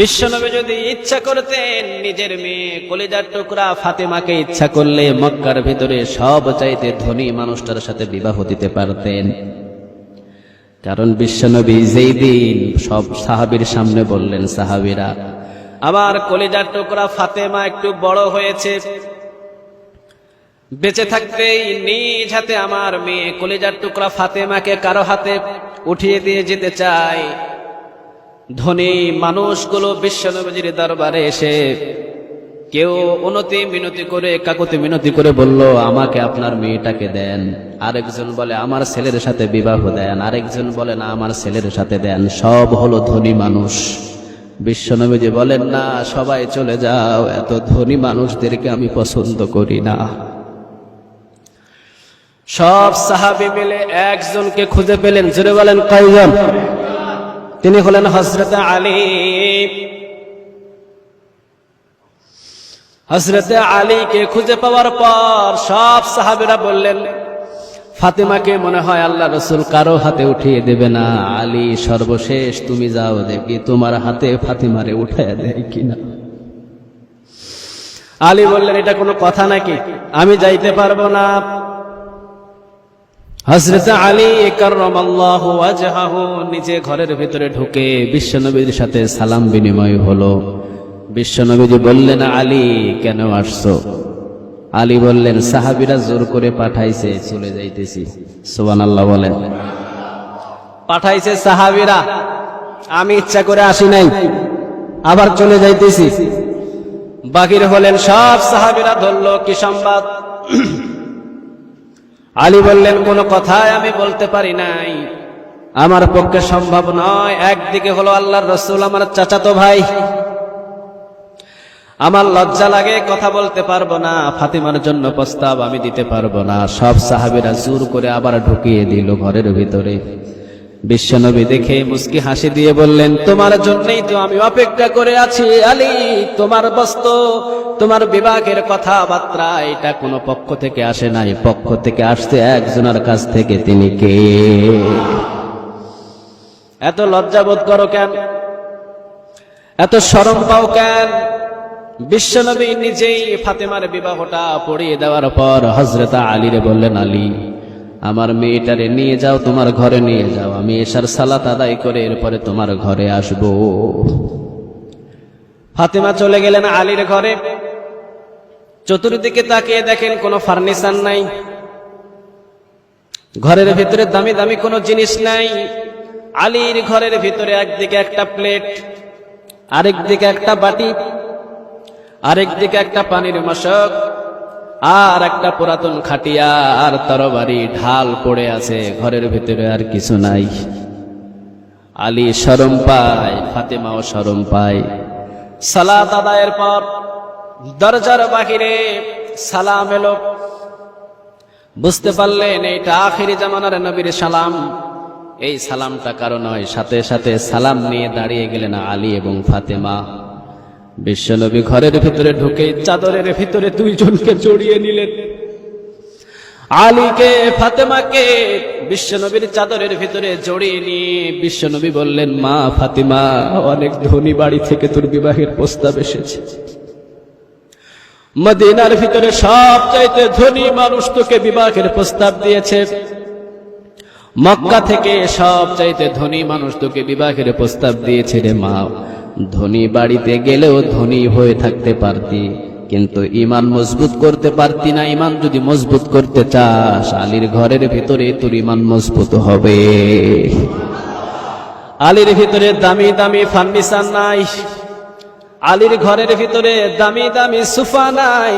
বিশ্বনবী যদি ইচ্ছা করতেন নিজের মেয়ে কলিজার টুকরা ফাতেমাকে ইচ্ছা করলে মক্কার ভিতরে সব চাইতে ধনী মানুষটার সাথে বিবাহ দিতে পারতেন। কারণ বিশ্বনবী যেই দিন সব সাহাবীর সামনে বললেন, সাহাবিরা, আমার কলিজার টুকরা ফাতেমা একটু বড় হয়েছে। বেঁচে থাকতেই নিজ হাতে আমার মেয়ে কলিজার টুকরা ফাতেমাকে কারও হাতে উঠিয়ে দিয়ে যেতে চায়। ধনী মানুষগুলো বিশ্বনবীজির দরবারে এসে কেউ উনতি মিনতি করে, কাকুতি মিনতি করে বলল, আমাকে আপনার মেয়েটাকে দেন। আরেকজন বলে, আমার ছেলের সাথে বিবাহ দেন। আরেকজন বলে, না, আমার ছেলের সাথে দেন। সব হলো ধনী মানুষ। বিশ্বনবীজি বলেন, না, সবাই চলে যাও, এত ধনী মানুষদেরকে আমি পছন্দ করি না। সব সাহাবি মিলে একজনকে খুঁজে পেলেন। জুড়ে বলেন, কয়জন? তিনি হলেন হজরত আলী। হজরতে আলীকে খুঁজে পাওয়ার পর সব সাহাবেরা বললেন, ফাতেমাকে মনে হয় আল্লাহ রসুল কারও হাতে উঠিয়ে দেবে না। আলী সর্বশেষ তুমি যাও দেখি তোমার হাতে ফাতিমারে উঠায় দেয় কিনা। আলী বললেন, এটা কোনো কথা নাকি? আমি যাইতে পারব না। হজরত আলী কার্লাহ নিজে ঘরের ভিতরে ঢুকে বিশ্বনবীর সাথে সালাম বিনিময় হলো। বিশ্বনবীজি বললেন, আলী, কেন আসছো? আলী বললেন, সাহাবিরা জোর করে পাঠাইছে, চলে যাইতেছি। সোবান আল্লাহ বলেন। পাঠাইছে সাহাবিরা, আমি ইচ্ছা করে আসি নাই, আবার চলে যাইতেছি। বাকির হলেন, সব সাহাবিরা ধরল, কি সংবাদ আলী বললেন, কোন কথাই আমি বলতে পারি নাই। আমার পক্ষে সম্ভব নয়। একদিকে হলো আল্লাহর রসুল, আমার চাচাতো ভাই। আমার লজ্জা লাগে, কথা বলতে পারব না। ফাতিমার জন্য প্রস্তাব আমি দিতে পারব না। সব সাহাবিরা জোর করে আবার ঢুকিয়ে দিল ঘরের ভিতরে। বিশ্বনবী দেখে মুস্কি হাসি দিয়ে বললেন, তোমার জন্যই তো আমি অপেক্ষা করে আছি, আলী। তোমার বস্ত, তোমার বিভাগের কথাবার্তা, এটা কোনো পক্ষ থেকে আসে নাই। পক্ষ থেকে আসতে একজনের কাছ থেকে, তিনি কে? এত লজ্জাবোধ করো কেন? এত সরম পাও কেন? বিশ্বনবী নিজেই ফাতেমার বিবাহটা পড়িয়ে দেওয়ার পর হজরত আলীরে বললেন, আলী আমার মেয়েটারে নিয়ে যাও, তোমার ঘরে নিয়ে যাও। আমি এসার সালাত আদায় করে এরপরে তোমার ঘরে আসব। ফাতেমা চলে গেলেন আলীর ঘরে। চতুর্দিকে তাকিয়ে দেখেন কোনো ফার্নিচার নাই। ঘরের ভিতরে দামি দামি কোনো জিনিস নাই। আলীর ঘরের ভিতরে একদিকে একটা প্লেট আরেক দিকে একটা বাটি আরেক দিকে একটা পানির মশক। আর একটা পুরাতন খাটিয়া আর তরবারি ঢাল পড়ে আছে, ঘরের ভিতরে আর কিছু নাই। আলী শরম পায়, ফাতেমাও শরম পায়। সালাত আদায়ের পর দরজার বাহিরে সালাম এলো। বুঝতে পারলেন, এইটা আখিরি জামানার নবীর সালাম। এই সালামটা কারও নয়, সাথে সাথে সালাম নিয়ে দাঁড়িয়ে গেলেন আলী এবং ফাতেমা। বিশ্বনবী ঘরের ভিতরে ঢুকে চাদরের ভিতরে দুইজনকে জড়িয়ে নিলেন। আলীকে, ফাতেমাকে বিশ্বনবীর চাদরের ভিতরে জড়িয়ে নিয়ে বিশ্বনবী বললেন, মা ফাতিমা, অনেক ধনী বাড়ি থেকে তোর বিবাহের প্রস্তাব এসেছে। মদিনার ভিতরে সব চাইতে ধনী মানুষ তোকে বিবাহের প্রস্তাব দিয়েছে। মক্কা থেকে সব চাইতে ধনী মানুষ তোকে বিবাহের প্রস্তাব দিয়েছে রে মা। ধনী বাড়িতে গেলেও ধনী হয়ে থাকতে পারতি, কিন্তু ইমান মজবুত করতে পারতি না। ইমান যদি মজবুত করতে চাস, আলীর ঘরের ভিতরে তোর ইমান মজবুত হবে। আলীর ভিতরে দামি দামি ফার্নিচার নাই, আলীর ঘরের ভিতরে দামি দামি সুফা নাই,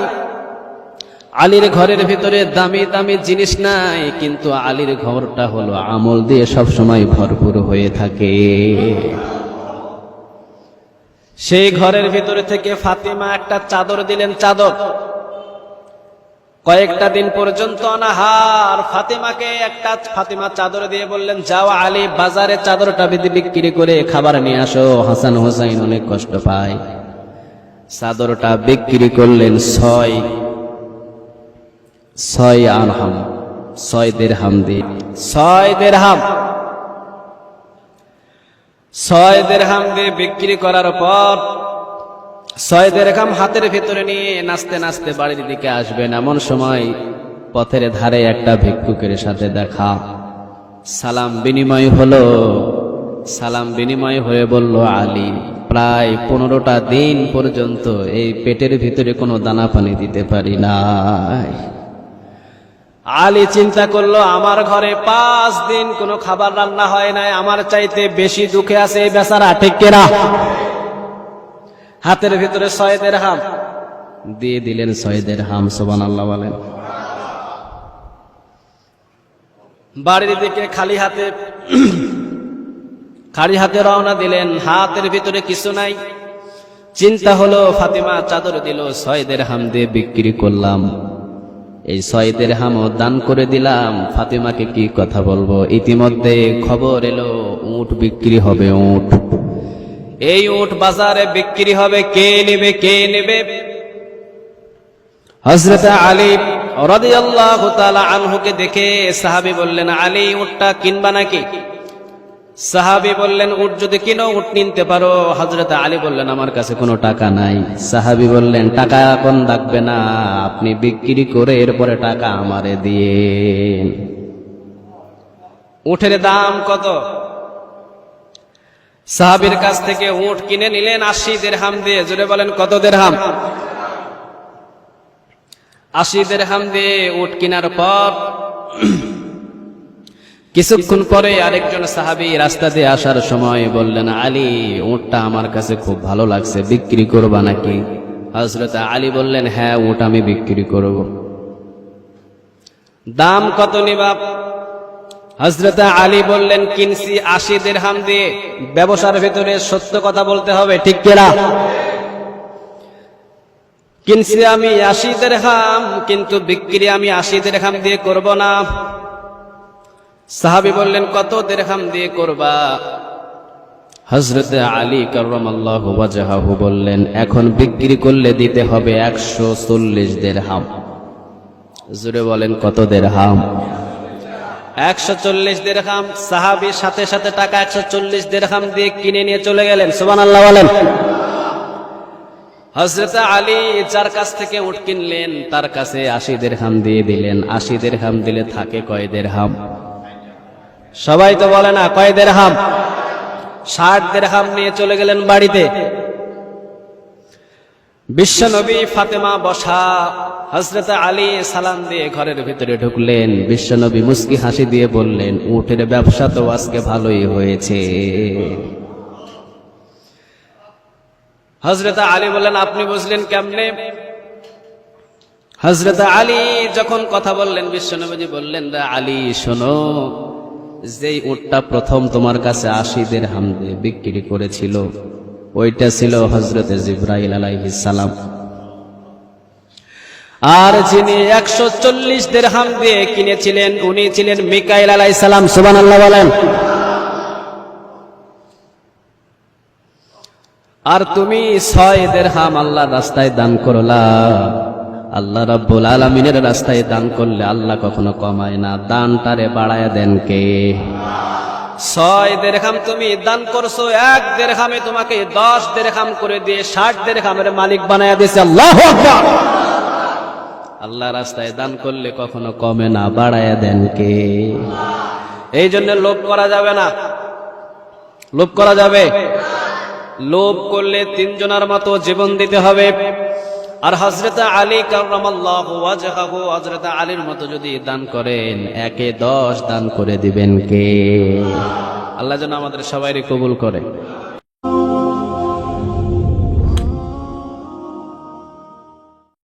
আলীর ঘরের ভিতরে দামি দামি জিনিস নাই, কিন্তু আলীর ঘরটা হলো আমল দিয়ে সব সময় ভরপুর হয়ে থাকে। সেই ঘরের ভিতরে থেকে ফাতিমা একটা চাদর দিলেন, চাদর। কয়েকটা দিন পর্যন্ত অনাহার। ফাতিমাকে একটা ফাতিমা চাদর দিয়ে বললেন, যাও আলী বাজারে চাদরটা বিক্রি করে খাবার নিয়ে আসো। হাসান হোসাইন অনেক কষ্ট পায়। চাদরটা বিক্রি করলেন ছয় ছয় আরহাম ছয় দেড়হাম দিয়ে। ছয় দেড়হাম। ছয় দেড়হাম দিয়ে বিক্রি করার পর ছয় দেড়হাম হাতের ভেতরে নিয়ে নাচতে নাচতে বাড়ির দিকে আসবেন এমন সময় পথের ধারে একটা ভিক্ষুকের সাথে দেখা। সালাম বিনিময় হলো। সালাম বিনিময় হয়ে বলল, আলী, প্রায় পনেরোটা দিন পর্যন্ত এই পেটের ভিতরে কোনো দানা পানি দিতে পারি নাই। আলী চিন্তা করল, আমার ঘরে পাঁচ দিন কোনো খাবার রান্না হয় নাই, আমার চাইতে বেশি দুঃখে আছে এই বেচারা, ঠিক কেনা? হাতের ভিতরে সয়েদের হাম। দিয়ে দিলেন সয়েদের হাম সোবান আল্লাহ বলেন। বাড়ির দিকে খালি হাতে খালি হাতে রওনা দিলেন, হাতের ভিতরে কিছু নাই। চিন্তা হলো, ফাতিমা চাদর দিল ছয়দের হাম দিয়ে বিক্রি করলাম। এই সয়েদের হামও দান করে দিলাম। ফাতেমাকে কি কথা বলব? ইতিমধ্যে খবর এলো, উট বিক্রি হবে উট। এই উট বাজারে বিক্রি হবে, কে নেবে কে নেবে? হজরত আলী তাআলা আনহুকে দেখে সাহাবি বললেন, আলী উঠটা কিনবা নাকি? সাহাবী বললেন, উট যদি কিনো, উট নিতে পারো। হজরত আলী বললেন, আমার কাছে কোনো টাকা নাই। সাহাবি বললেন, টাকা এখন লাগবে না, আপনি বিক্রি করে এরপরে টাকা আমারে দিয়ে উঠের দাম কত? সাহাবীর কাছ থেকে উট কিনে নিলেন আশি দেড়হাম দিয়ে। জুড়ে বলেন, কত দেড়হাম? আশি দেড়হাম দিয়ে উট কেনার পর কিছুক্ষণ পরে আরেকজন সাহাবী রাস্তা দিয়ে আসার সময় বললেন, আলী, উটটা আমার কাছে খুব ভালো লাগছে, বিক্রি করবা নাকি? হজরত আলী বললেন হ্যাঁ উট আমি বিক্রি করব। দাম কত নিবা? হজরত আলী বললেন, কিনছি আশি দেড়হাম দিয়ে, ব্যবসার ভেতরে সত্য কথা বলতে হবে, ঠিক কেনা? কিনছি আমি আশি দেড়হাম কিন্তু বিক্রি আমি আশি দেড়হাম দিয়ে করব না। সাহাবি বললেন, কত দেড়হাম দিয়ে করবা? হজরত আলী করম আল্লাহ ওয়াজাহু বললেন, এখন বিক্রি করলে দিতে হবে একশো চল্লিশ দেড়হাম। জুড়ে বলেন, কত দেড়হাম? একশো চল্লিশ দেড়হাম। সাহাবির সাথে সাথে টাকা একশো চল্লিশ দেড়হাম দিয়ে কিনে নিয়ে চলে গেলেন। সুবান আল্লাহ বলেন। হজরত আলী যার কাছ থেকে উঠ কিনলেন, তার কাছে আশি দেড়হাম দিয়ে দিলেন। আশি দেড়হাম দিলে থাকে কয় দেড়হাম? সবাই তো বলে না, কয় দেড়হাম? ষাট দেড়হাম নিয়ে চলে গেলেন বাড়িতে। বিশ্বনবী ফাতেমা বসা হজরত আলী সালাম দিয়ে ঘরের ভিতরে ঢুকলেন। বিশ্বনবী মুস্কি হাসি দিয়ে বললেন উঠের ব্যবসা তো আজকে ভালোই হয়েছে। হজরত আলী বললেন, আপনি বুঝলেন কেমনে? হজরত আলী যখন কথা বললেন, বিশ্বনবীজি বললেন আলী, শোনো যেই উটটা প্রথম তোমার কাছে আশিদের হামদে বিক্রি করেছিল, ওইটা ছিল হজরতে জিব্রাইল আলাইহিস সালাম। আর যিনি একশো চল্লিশ দেড়হাম দিয়ে কিনেছিলেন, উনি ছিলেন মিকাইল আলাইহিস সালাম সুবান আল্লাহ বলেন। আর তুমি ছয় দের হাম আল্লাহ রাস্তায় দান করলা। আল্লাহ রাব্বুল আলামিনের রাস্তায় দান করলে আল্লাহ কখনো কমায় না। দানটারে বাড়ায় দেন কে? ছয় দেড়হাম তুমি দান করছ, এক দেড়হামে তোমাকে দশ দেড়হাম করে দিয়ে ষাট দেড়হামের মালিক বানায় দিয়েছে। আল্লাহ আল্লাহ রাস্তায় দান করলে কখনো কমে না, বাড়ায় দেন কে? এই জন্য লোভ করা যাবে না। লোভ করা যাবে। লোভ করলে তিনজনের মতো জীবন দিতে হবে। আর হজরত আলী কার্লাহ হজরত আলীর মতো যদি দান করেন, একে দশ দান করে দিবেন কে? আল্লাহ যেন আমাদের সবাই কবুল করে।